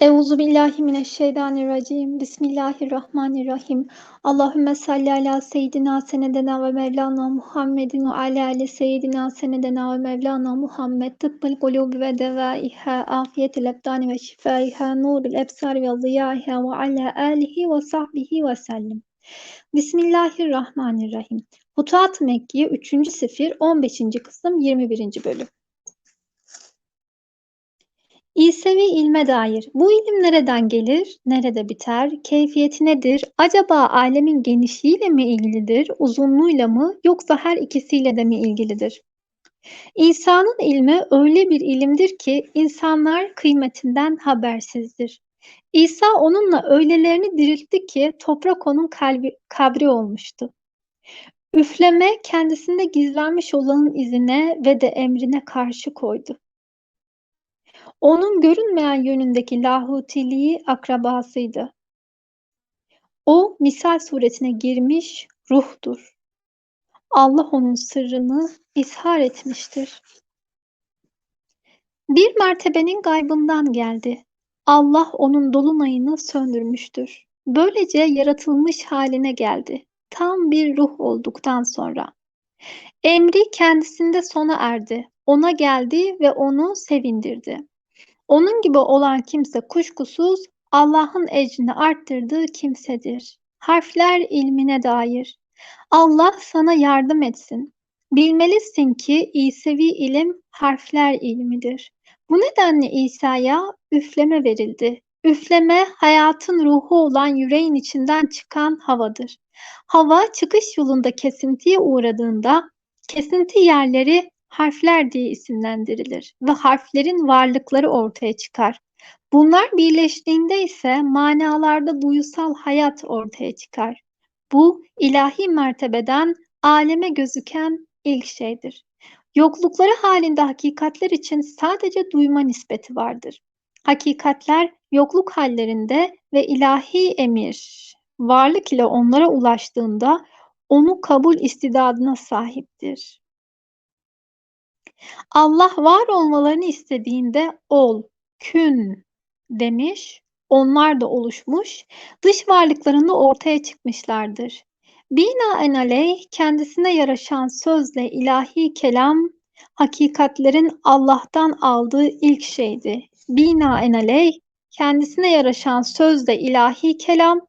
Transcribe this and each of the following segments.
Euzu billahi mineşşeytanirracim. Bismillahirrahmanirrahim. Allahümme salli ala seyyidina senedena ve mevlana Muhammedin ve ala ali seyyidina senedena ve mevlana Muhammed. Tıbbıl kulubi ve devaiha, afiyetil ebdani ve şifaiha, nurul ebsar ve ziyaiha ve ala alihi ve sahbihi ve sellim. Bismillahirrahmanirrahim. Futuhat Mekkiye 3. sefir 15. kısım 21. bölüm. İsevi ilme dair. Bu ilim nereden gelir, nerede biter, keyfiyeti nedir, acaba alemin genişliğiyle mi ilgilidir, uzunluğuyla mı yoksa her ikisiyle de mi ilgilidir? İnsanın ilmi öyle bir ilimdir ki insanlar kıymetinden habersizdir. İsa onunla öylelerini diriltti ki toprak onun kalbi, kabri olmuştu. Üfleme kendisinde gizlenmiş olanın izine ve de emrine karşı koydu. Onun görünmeyen yönündeki lahutiliği akrabasıydı. O misal suretine girmiş ruhtur. Allah onun sırrını ishar etmiştir. Bir mertebenin gaybından geldi. Allah onun dolunayını söndürmüştür. Böylece yaratılmış haline geldi. Tam bir ruh olduktan sonra. Emri kendisinde sona erdi. Ona geldi ve onu sevindirdi. Onun gibi olan kimse kuşkusuz Allah'ın ecrini arttırdığı kimsedir. Harfler ilmine dair. Allah sana yardım etsin. Bilmelisin ki İsevi ilim harfler ilmidir. Bu nedenle İsa'ya üfleme verildi. Üfleme hayatın ruhu olan yüreğin içinden çıkan havadır. Hava çıkış yolunda kesintiye uğradığında kesinti yerleri harfler diye isimlendirilir ve harflerin varlıkları ortaya çıkar. Bunlar birleştiğinde ise manalarda duyusal hayat ortaya çıkar. Bu ilahi mertebeden aleme gözüken ilk şeydir. Yoklukları halinde hakikatler için sadece duyma nispeti vardır. Hakikatler yokluk hallerinde ve ilahi emir varlık ile onlara ulaştığında onu kabul istidadına sahiptir. Allah var olmalarını istediğinde ol, kün demiş, onlar da oluşmuş, dış varlıklarında ortaya çıkmışlardır. Binaenaleyh kendisine yaraşan sözle ilahi kelam, hakikatlerin Allah'tan aldığı ilk şeydi. Binaenaleyh kendisine yaraşan sözle ilahi kelam,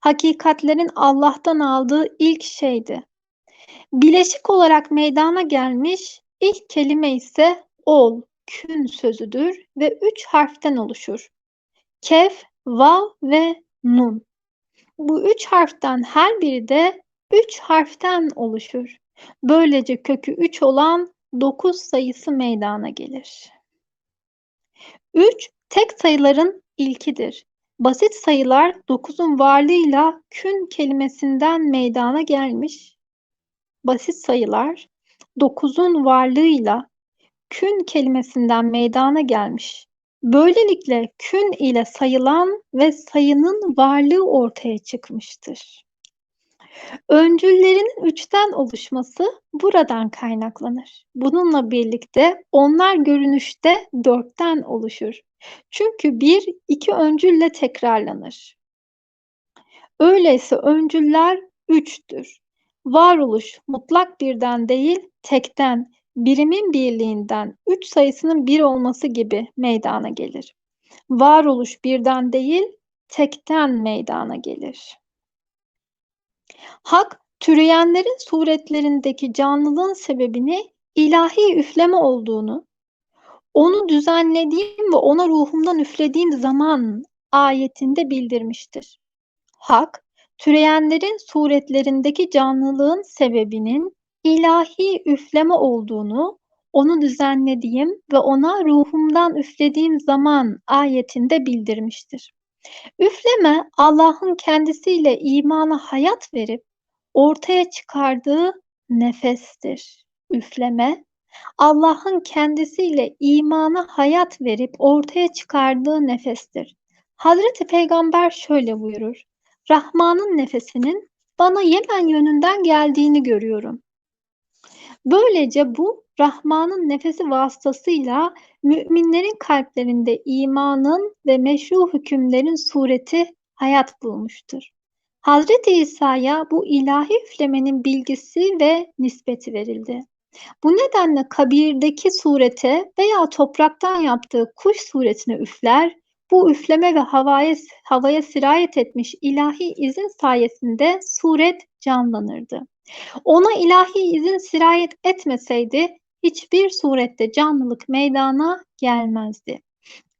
hakikatlerin Allah'tan aldığı ilk şeydi. Bileşik olarak meydana gelmiş ilk kelime ise ol, kün sözüdür ve üç harften oluşur. Kef, vav ve nun. Bu üç harften her biri de üç harften oluşur. Böylece kökü üç olan dokuz sayısı meydana gelir. Üç, tek sayıların ilkidir. Basit sayılar dokuzun varlığıyla kün kelimesinden meydana gelmiş basit sayılar dokuzun varlığıyla kün kelimesinden meydana gelmiş. Böylelikle kün ile sayılan ve sayının varlığı ortaya çıkmıştır. Öncüllerin üçten oluşması buradan kaynaklanır. Bununla birlikte onlar görünüşte dörtten oluşur. Çünkü bir iki öncülle tekrarlanır. Öyleyse öncüller üçtür. Varoluş mutlak birden değil, tekten, birimin birliğinden, üç sayısının bir olması gibi meydana gelir. Varoluş birden değil, tekten meydana gelir. Hak, türeyenlerin suretlerindeki canlılığın sebebini ilahi üfleme olduğunu, onu düzenlediğim ve ona ruhumdan üflediğim zaman ayetinde bildirmiştir. Hak, türeyenlerin suretlerindeki canlılığın sebebinin ilahi üfleme olduğunu, onu düzenlediğim ve ona ruhumdan üflediğim zaman ayetinde bildirmiştir. Üfleme Allah'ın kendisiyle imana hayat verip ortaya çıkardığı nefestir. Üfleme Allah'ın kendisiyle imana hayat verip ortaya çıkardığı nefestir. Hazreti Peygamber şöyle buyurur. Rahman'ın nefesinin bana Yemen yönünden geldiğini görüyorum. Böylece bu Rahman'ın nefesi vasıtasıyla müminlerin kalplerinde imanın ve meşru hükümlerin sureti hayat bulmuştur. Hazreti İsa'ya bu ilahi üflemenin bilgisi ve nispeti verildi. Bu nedenle kabirdeki surete veya topraktan yaptığı kuş suretine üfler, bu üfleme ve havaya, havaya sirayet etmiş ilahi izin sayesinde suret canlanırdı. Ona ilahi izin sirayet etmeseydi hiçbir surette canlılık meydana gelmezdi.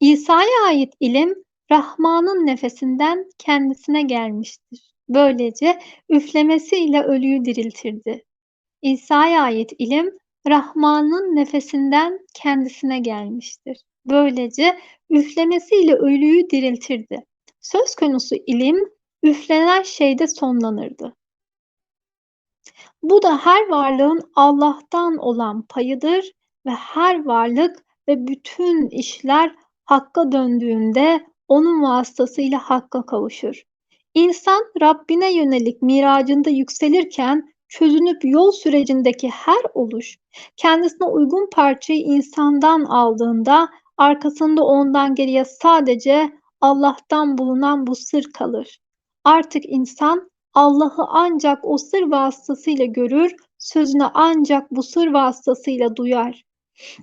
İsa'ya ait ilim Rahman'ın nefesinden kendisine gelmiştir. Böylece üflemesiyle ölüyü diriltirdi. İsa'ya ait ilim Rahman'ın nefesinden kendisine gelmiştir. Böylece üflemesiyle ölüyü diriltirdi. Söz konusu ilim üflenen şeyde sonlanırdı. Bu da her varlığın Allah'tan olan payıdır ve her varlık ve bütün işler Hakk'a döndüğünde onun vasıtasıyla Hakk'a kavuşur. İnsan Rabbine yönelik miracında yükselirken çözünüp yol sürecindeki her oluş, kendisine uygun parçayı insandan aldığında arkasında ondan geriye sadece Allah'tan bulunan bu sır kalır. Artık insan Allah'ı ancak o sır vasıtasıyla görür, sözünü ancak bu sır vasıtasıyla duyar.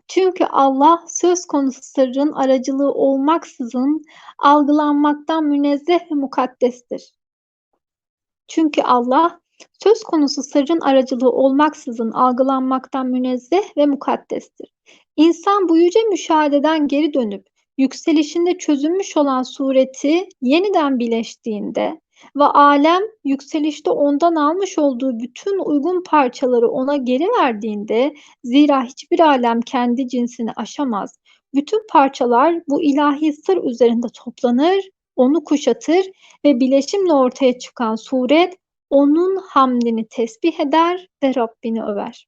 Çünkü Allah söz konusu sırrın aracılığı olmaksızın algılanmaktan münezzeh ve mukaddestir. Çünkü Allah söz konusu sırrın aracılığı olmaksızın algılanmaktan münezzeh ve mukaddestir. İnsan bu yüce müşahededen geri dönüp yükselişinde çözülmüş olan sureti yeniden bileştiğinde ve alem yükselişte ondan almış olduğu bütün uygun parçaları ona geri verdiğinde zira hiçbir alem kendi cinsini aşamaz. Bütün parçalar bu ilahi sır üzerinde toplanır, onu kuşatır ve bileşimle ortaya çıkan suret onun hamdini tesbih eder ve Rabbini över.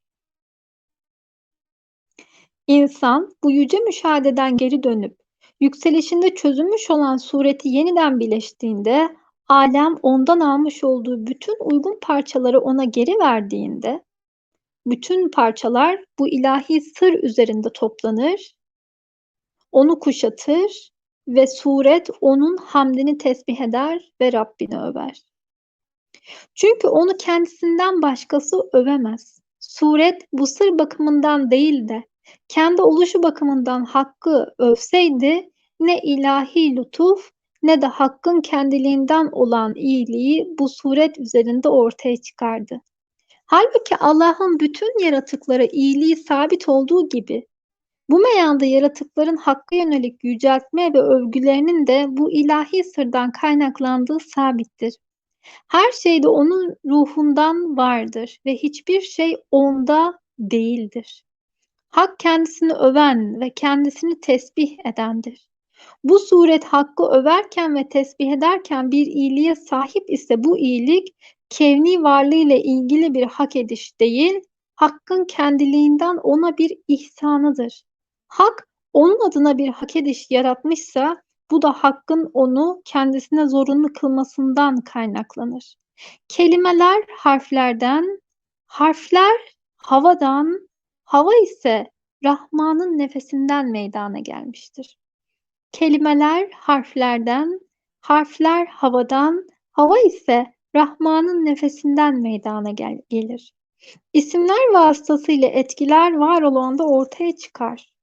İnsan bu yüce müşahededen geri dönüp yükselişinde çözülmüş olan sureti yeniden birleştiğinde alem ondan almış olduğu bütün uygun parçaları ona geri verdiğinde bütün parçalar bu ilahi sır üzerinde toplanır, onu kuşatır ve suret onun hamdini tesbih eder ve Rabbini över. Çünkü onu kendisinden başkası övemez. Suret bu sır bakımından değil de kendi oluşu bakımından hakkı övseydi ne ilahi lütuf ne de hakkın kendiliğinden olan iyiliği bu suret üzerinde ortaya çıkardı. Halbuki Allah'ın bütün yaratıklara iyiliği sabit olduğu gibi bu meyanda yaratıkların hakka yönelik yüceltme ve övgülerinin de bu ilahi sırdan kaynaklandığı sabittir. Her şey de onun ruhundan vardır ve hiçbir şey onda değildir. Hak kendisini öven ve kendisini tesbih edendir. Bu suret hakkı överken ve tesbih ederken bir iyiliğe sahip ise bu iyilik kevni varlığıyla ilgili bir hak ediş değil, hakkın kendiliğinden ona bir ihsanıdır. Hak onun adına bir hak ediş yaratmışsa bu da hakkın onu kendisine zorunlu kılmasından kaynaklanır. Kelimeler harflerden, harfler havadan, hava ise Rahman'ın nefesinden meydana gelmiştir. Kelimeler harflerden, harfler havadan, hava ise Rahman'ın nefesinden meydana gel gelir. İsimler vasıtasıyla etkiler var olanda ortaya çıkar.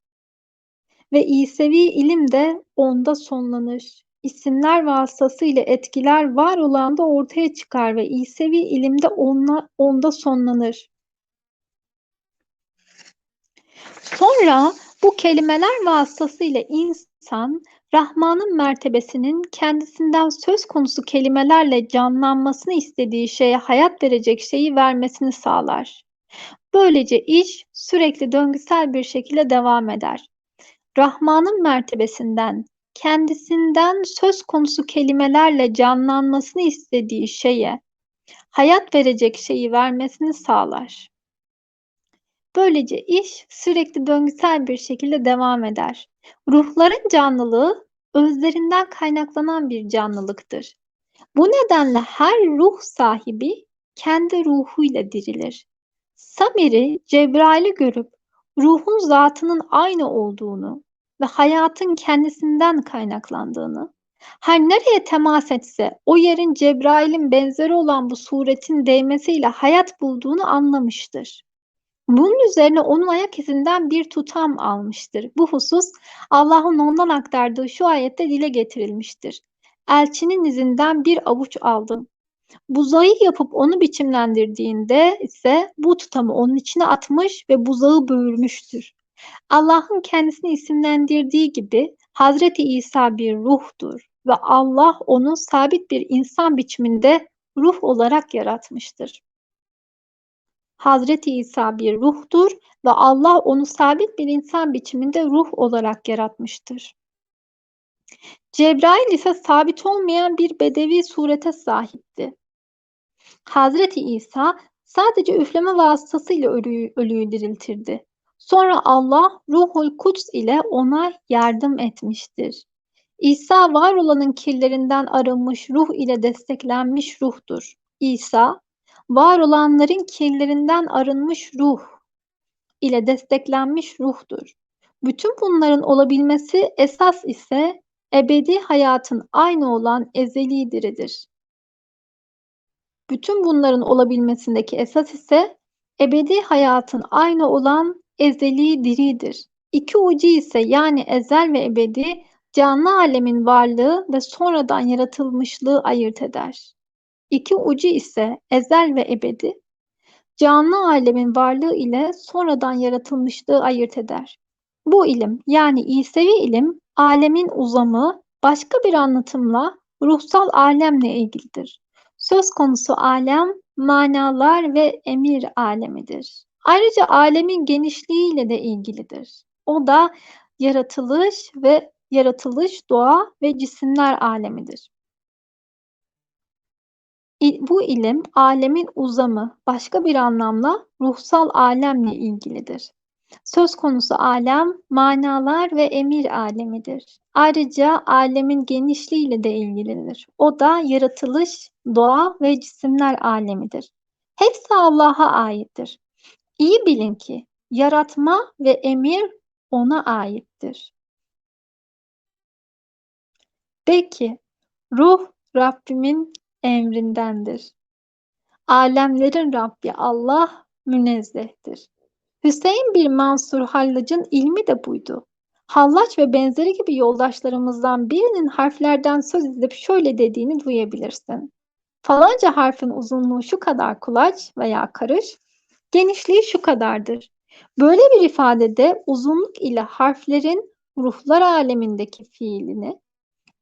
Ve İsevi ilim de onda sonlanır. İsimler vasıtasıyla etkiler var olanda ortaya çıkar ve İsevi ilimde onla, onda sonlanır. Sonra bu kelimeler vasıtasıyla insan Rahman'ın mertebesinin kendisinden söz konusu kelimelerle canlanmasını istediği şeye hayat verecek şeyi vermesini sağlar. Böylece iş sürekli döngüsel bir şekilde devam eder. Rahman'ın mertebesinden kendisinden söz konusu kelimelerle canlanmasını istediği şeye hayat verecek şeyi vermesini sağlar. Böylece iş sürekli döngüsel bir şekilde devam eder. Ruhların canlılığı özlerinden kaynaklanan bir canlılıktır. Bu nedenle her ruh sahibi kendi ruhuyla dirilir. Samiri Cebrail'i görüp ruhun zatının aynı olduğunu ve hayatın kendisinden kaynaklandığını, her nereye temas etse o yerin Cebrail'in benzeri olan bu suretin değmesiyle hayat bulduğunu anlamıştır. Bunun üzerine onun ayak izinden bir tutam almıştır. Bu husus Allah'ın ondan aktardığı şu ayette dile getirilmiştir. Elçinin izinden bir avuç aldım. Buzağı yapıp onu biçimlendirdiğinde ise bu tutamı onun içine atmış ve buzağı böğürmüştür. Allah'ın kendisini isimlendirdiği gibi Hazreti İsa bir ruhtur ve Allah onu sabit bir insan biçiminde ruh olarak yaratmıştır. Hazreti İsa bir ruhtur ve Allah onu sabit bir insan biçiminde ruh olarak yaratmıştır. Cebrail ise sabit olmayan bir bedevi surete sahipti. Hazreti İsa sadece üfleme vasıtasıyla ölüyü, ölüyü diriltirdi. Sonra Allah Ruhul Kuds ile ona yardım etmiştir. İsa var olanın kirlerinden arınmış ruh ile desteklenmiş ruhtur. İsa var olanların kirlerinden arınmış ruh ile desteklenmiş ruhtur. Bütün bunların olabilmesi esas ise ebedi hayatın aynı olan ezeli diridir. Bütün bunların olabilmesindeki esas ise ebedi hayatın aynı olan ezeli diridir. İki ucu ise yani ezel ve ebedi canlı alemin varlığı ve sonradan yaratılmışlığı ayırt eder. İki ucu ise ezel ve ebedi, canlı alemin varlığı ile sonradan yaratılmışlığı ayırt eder. Bu ilim yani İsevi ilim alemin uzamı başka bir anlatımla ruhsal alemle ilgilidir. Söz konusu alem manalar ve emir alemidir. Ayrıca alemin genişliğiyle de ilgilidir. O da yaratılış ve yaratılış, doğa ve cisimler alemidir. Bu ilim alemin uzamı, başka bir anlamla ruhsal alemle ilgilidir. Söz konusu alem manalar ve emir alemidir. Ayrıca alemin genişliğiyle de ilgilidir. O da yaratılış, doğa ve cisimler alemidir. Hepsi Allah'a aittir. İyi bilin ki yaratma ve emir ona aittir. De ki, ruh Rabbimin emrindendir. Alemlerin Rabbi Allah münezzehtir. Hüseyin bir Mansur Hallac'ın ilmi de buydu. Hallaç ve benzeri gibi yoldaşlarımızdan birinin harflerden söz edip şöyle dediğini duyabilirsin. Falanca harfin uzunluğu şu kadar kulaç veya karış, genişliği şu kadardır. Böyle bir ifadede uzunluk ile harflerin ruhlar alemindeki fiilini,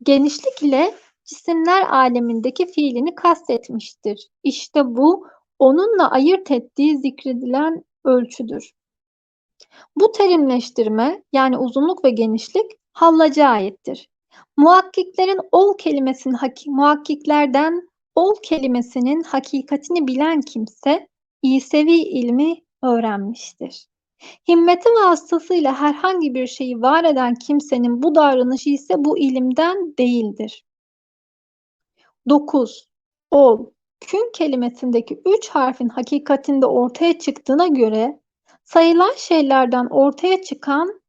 genişlik ile cisimler alemindeki fiilini kastetmiştir. İşte bu onunla ayırt ettiği zikredilen ölçüdür. Bu terimleştirme yani uzunluk ve genişlik hallaca aittir. Muhakkiklerin ol kelimesinin muhakkiklerden ol kelimesinin hakikatini bilen kimse İsevi ilmi öğrenmiştir. Himmeti vasıtasıyla herhangi bir şeyi var eden kimsenin bu davranışı ise bu ilimden değildir. 9. Ol, kün kelimesindeki üç harfin hakikatinde ortaya çıktığına göre sayılan şeylerden ortaya çıkan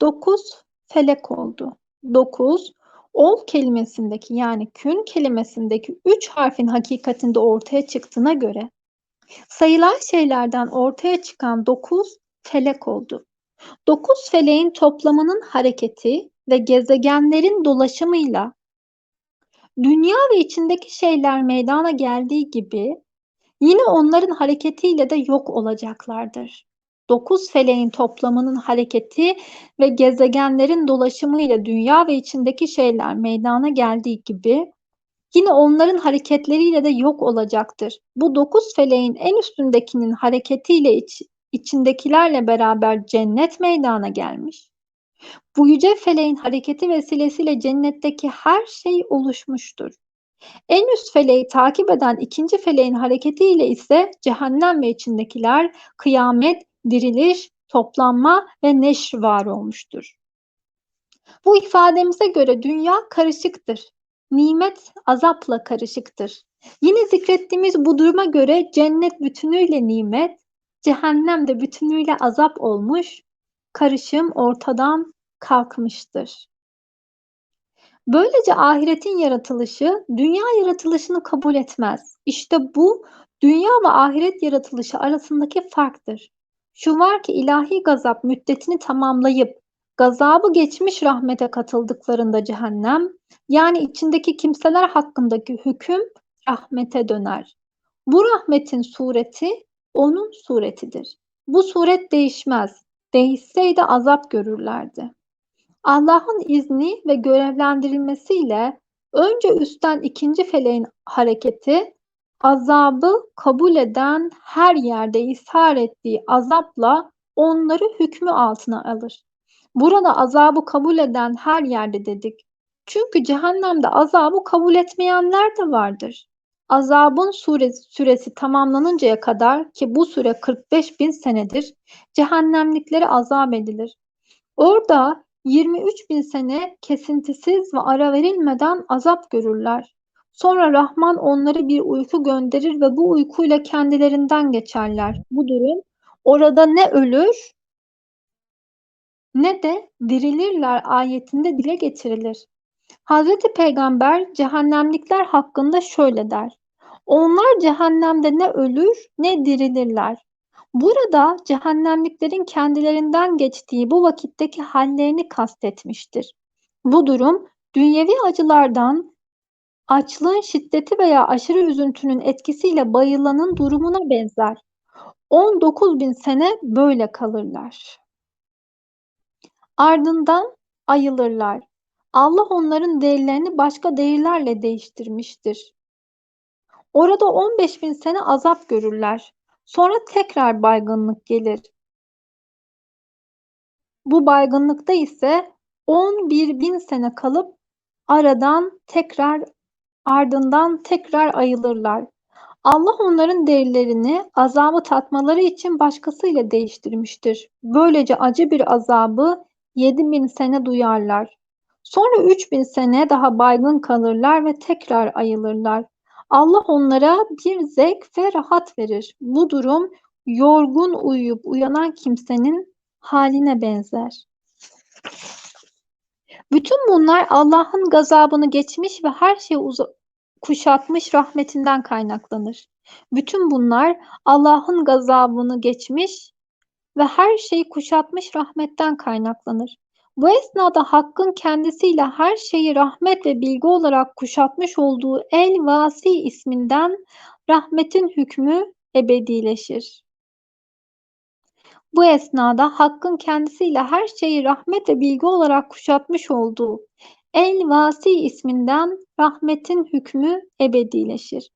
9 felek oldu. 9 ol kelimesindeki yani kün kelimesindeki üç harfin hakikatinde ortaya çıktığına göre sayılan şeylerden ortaya çıkan 9 felek oldu. 9 feleğin toplamının hareketi ve gezegenlerin dolaşımıyla dünya ve içindeki şeyler meydana geldiği gibi yine onların hareketiyle de yok olacaklardır. Dokuz feleğin toplamının hareketi ve gezegenlerin dolaşımıyla dünya ve içindeki şeyler meydana geldiği gibi yine onların hareketleriyle de yok olacaktır. Bu dokuz feleğin en üstündekinin hareketiyle iç, içindekilerle beraber cennet meydana gelmiş. Bu yüce feleğin hareketi vesilesiyle cennetteki her şey oluşmuştur. En üst feleği takip eden ikinci feleğin hareketiyle ise cehennem ve içindekiler kıyamet, diriliş, toplanma ve neşr var olmuştur. Bu ifademize göre dünya karışıktır. Nimet azapla karışıktır. Yine zikrettiğimiz bu duruma göre cennet bütünüyle nimet, cehennem de bütünüyle azap olmuş, karışım ortadan kalkmıştır. Böylece ahiretin yaratılışı dünya yaratılışını kabul etmez. İşte bu dünya ve ahiret yaratılışı arasındaki farktır. Şu var ki ilahi gazap müddetini tamamlayıp gazabı geçmiş rahmete katıldıklarında cehennem, yani içindeki kimseler hakkındaki hüküm rahmete döner. Bu rahmetin sureti onun suretidir. Bu suret değişmez. Değişseydi azap görürlerdi. Allah'ın izni ve görevlendirilmesiyle önce üstten ikinci feleğin hareketi azabı kabul eden her yerde ishar ettiği azapla onları hükmü altına alır. Burada azabı kabul eden her yerde dedik. Çünkü cehennemde azabı kabul etmeyenler de vardır. Azabın süresi, süresi tamamlanıncaya kadar ki bu süre 45 bin senedir cehennemlikleri azap edilir. Orada 23 bin sene kesintisiz ve ara verilmeden azap görürler. Sonra Rahman onları bir uyku gönderir ve bu uykuyla kendilerinden geçerler. Bu durum orada ne ölür ne de dirilirler ayetinde dile getirilir. Hazreti Peygamber cehennemlikler hakkında şöyle der. Onlar cehennemde ne ölür ne dirilirler. Burada cehennemliklerin kendilerinden geçtiği bu vakitteki hallerini kastetmiştir. Bu durum dünyevi acılardan, açlığın şiddeti veya aşırı üzüntünün etkisiyle bayılanın durumuna benzer. 19 bin sene böyle kalırlar. Ardından ayılırlar. Allah onların değerlerini başka değerlerle değiştirmiştir. Orada 15 bin sene azap görürler. Sonra tekrar baygınlık gelir. Bu baygınlıkta ise 11 bin sene kalıp aradan tekrar ardından tekrar ayılırlar. Allah onların değerlerini azabı tatmaları için başkasıyla değiştirmiştir. Böylece acı bir azabı 7 bin sene duyarlar. Sonra 3 bin sene daha baygın kalırlar ve tekrar ayılırlar. Allah onlara bir zevk ve rahat verir. Bu durum yorgun uyuyup uyanan kimsenin haline benzer. Bütün bunlar Allah'ın gazabını geçmiş ve her şeyi kuşatmış rahmetinden kaynaklanır. Bütün bunlar Allah'ın gazabını geçmiş ve her şeyi kuşatmış rahmetten kaynaklanır. Bu esnada Hakk'ın kendisiyle her şeyi rahmet ve bilgi olarak kuşatmış olduğu El-Vasi isminden rahmetin hükmü ebedileşir. Bu esnada Hakk'ın kendisiyle her şeyi rahmet ve bilgi olarak kuşatmış olduğu El-Vasi isminden rahmetin hükmü ebedileşir.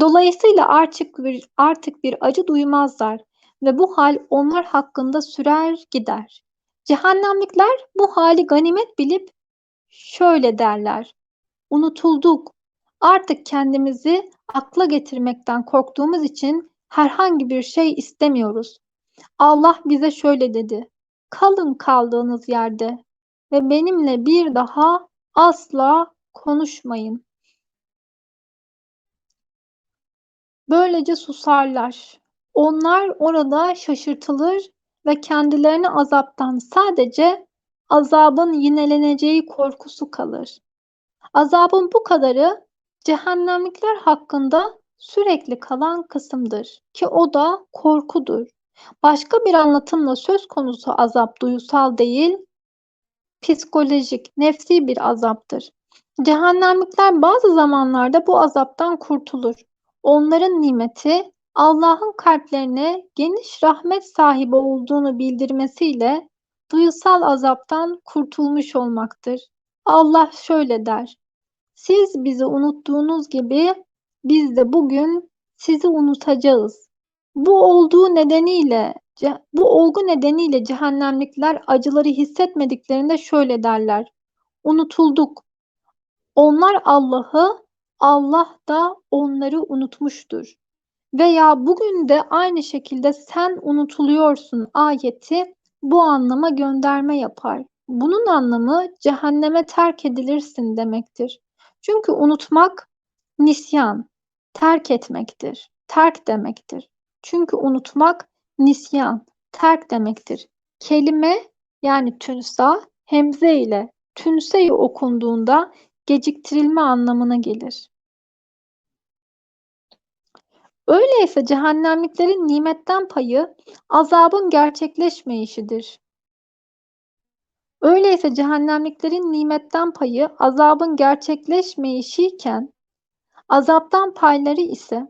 Dolayısıyla artık bir, artık bir acı duymazlar ve bu hal onlar hakkında sürer gider. Cehennemlikler bu hali ganimet bilip şöyle derler. Unutulduk. Artık kendimizi akla getirmekten korktuğumuz için herhangi bir şey istemiyoruz. Allah bize şöyle dedi. Kalın kaldığınız yerde ve benimle bir daha asla konuşmayın. Böylece susarlar. Onlar orada şaşırtılır ve kendilerine azaptan sadece azabın yineleneceği korkusu kalır. Azabın bu kadarı cehennemlikler hakkında sürekli kalan kısımdır ki o da korkudur. Başka bir anlatımla söz konusu azap duyusal değil, psikolojik, nefsi bir azaptır. Cehennemlikler bazı zamanlarda bu azaptan kurtulur. Onların nimeti Allah'ın kalplerine geniş rahmet sahibi olduğunu bildirmesiyle duyusal azaptan kurtulmuş olmaktır. Allah şöyle der. Siz bizi unuttuğunuz gibi biz de bugün sizi unutacağız. Bu olduğu nedeniyle bu olgu nedeniyle cehennemlikler acıları hissetmediklerinde şöyle derler. Unutulduk. Onlar Allah'ı, Allah da onları unutmuştur. Veya bugün de aynı şekilde sen unutuluyorsun ayeti bu anlama gönderme yapar. Bunun anlamı cehenneme terk edilirsin demektir. Çünkü unutmak nisyan, terk etmektir, terk demektir. Çünkü unutmak nisyan, terk demektir. Kelime yani tünsa hemze ile tünseyi okunduğunda geciktirilme anlamına gelir. Öyleyse cehennemliklerin nimetten payı azabın gerçekleşmeyişidir. Öyleyse cehennemliklerin nimetten payı azabın gerçekleşmeyişiyken azaptan payları ise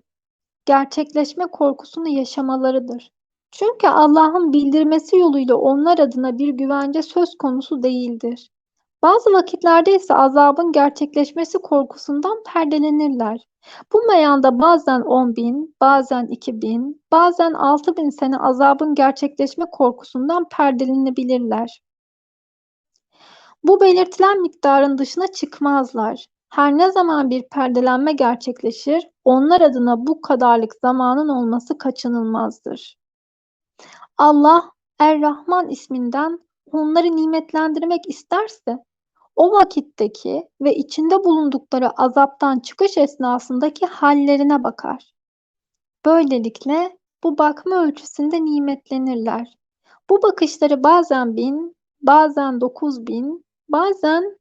gerçekleşme korkusunu yaşamalarıdır. Çünkü Allah'ın bildirmesi yoluyla onlar adına bir güvence söz konusu değildir. Bazı vakitlerde ise azabın gerçekleşmesi korkusundan perdelenirler. Bu meyanda bazen on bin, bazen iki bin, bazen altı bin sene azabın gerçekleşme korkusundan perdelenebilirler. Bu belirtilen miktarın dışına çıkmazlar. Her ne zaman bir perdelenme gerçekleşir, onlar adına bu kadarlık zamanın olması kaçınılmazdır. Allah Er-Rahman isminden onları nimetlendirmek isterse, o vakitteki ve içinde bulundukları azaptan çıkış esnasındaki hallerine bakar. Böylelikle bu bakma ölçüsünde nimetlenirler. Bu bakışları bazen bin, bazen dokuz bin, bazen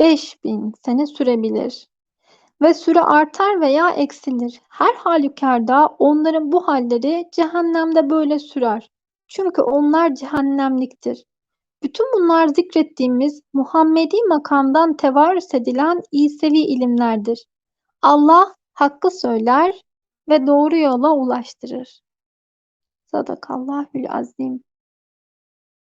beş bin sene sürebilir. Ve süre artar veya eksilir. Her halükarda onların bu halleri cehennemde böyle sürer. Çünkü onlar cehennemliktir. Bütün bunlar zikrettiğimiz Muhammedi makamdan tevarüs edilen İsevi ilimlerdir. Allah hakkı söyler ve doğru yola ulaştırır. Sadakallahül azim.